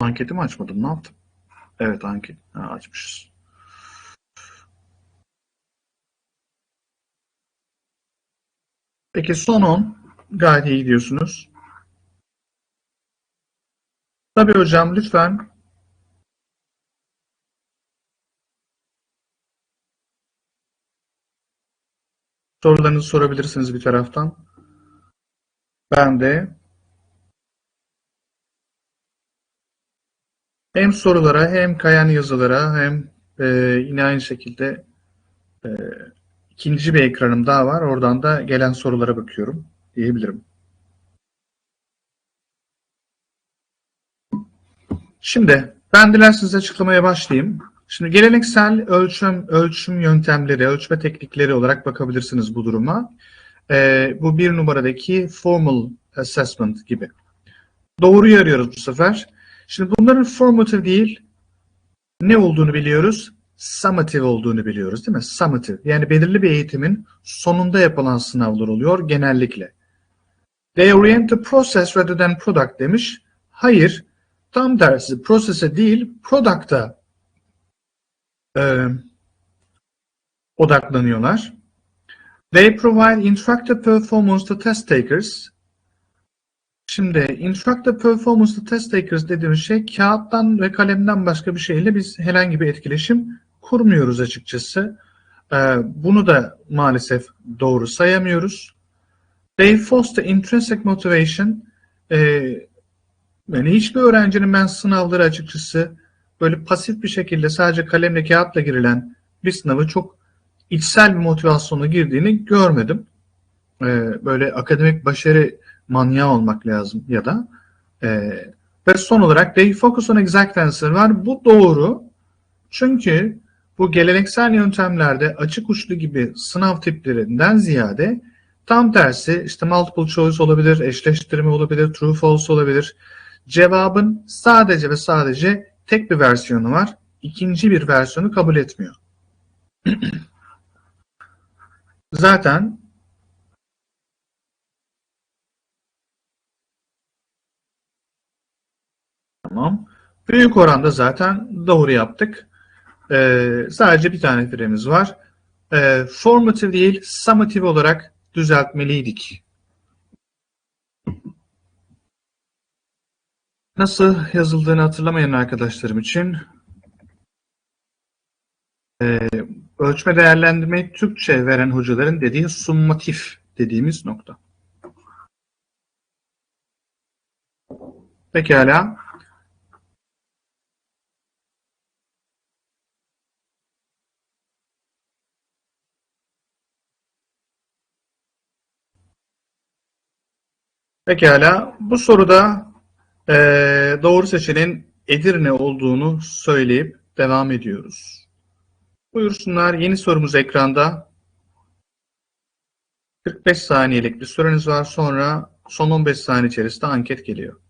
Anketi mi açmadım? Ne yaptım? Evet anket. Ha, açmışız. Peki son 10. Gayet iyi gidiyorsunuz. Tabii hocam lütfen sorularınızı sorabilirsiniz bir taraftan. Ben de hem sorulara hem kayan yazılara hem e, yine aynı şekilde e, ikinci bir ekranım daha var. Oradan da gelen sorulara bakıyorum diyebilirim. Şimdi ben dilerseniz açıklamaya başlayayım. Şimdi geleneksel ölçüm ölçüm yöntemleri, ölçme teknikleri olarak bakabilirsiniz bu duruma. Ee, bu bir numaradaki formal assessment gibi. Doğruyu arıyoruz bu sefer. Şimdi bunların formative değil, ne olduğunu biliyoruz? Summative olduğunu biliyoruz değil mi? Summative. Yani belirli bir eğitimin sonunda yapılan sınavlar oluyor genellikle. They orient the process rather than product demiş. Hayır, tam tersi. Process'e değil, product'a e, odaklanıyorlar. They provide interactive performance to test takers. Şimdi interactive performance to test takers dediğimiz şey kağıttan ve kalemden başka bir şeyle biz herhangi bir etkileşim kurmuyoruz açıkçası. Ee, bunu da maalesef doğru sayamıyoruz. They foster intrinsic motivation. Ee, yani hiçbir öğrencinin ben sınavları açıkçası böyle pasif bir şekilde sadece kalemle kağıtla girilen bir sınavı çok içsel bir motivasyonla girdiğini görmedim. Ee, böyle akademik başarı manyağı olmak lazım ya da e, ve son olarak they focus on exact answer var. Bu doğru. Çünkü bu geleneksel yöntemlerde açık uçlu gibi sınav tiplerinden ziyade tam tersi işte multiple choice olabilir, eşleştirme olabilir, true false olabilir. Cevabın sadece ve sadece tek bir versiyonu var. İkinci bir versiyonu kabul etmiyor. Zaten Tamam. Büyük oranda zaten doğru yaptık. Ee, sadece bir tane firemiz var. Ee, formative değil, summative olarak düzeltmeliydik. Nasıl yazıldığını hatırlamayan arkadaşlarım için e, ölçme değerlendirmeyi Türkçe veren hocaların dediği summatif dediğimiz nokta. Pekala. Pekala. Bu soruda e, doğru seçeneğin Edirne olduğunu söyleyip devam ediyoruz. Buyursunlar. Yeni sorumuz ekranda. 45 saniyelik bir süreniz var. Sonra son 15 saniye içerisinde anket geliyor.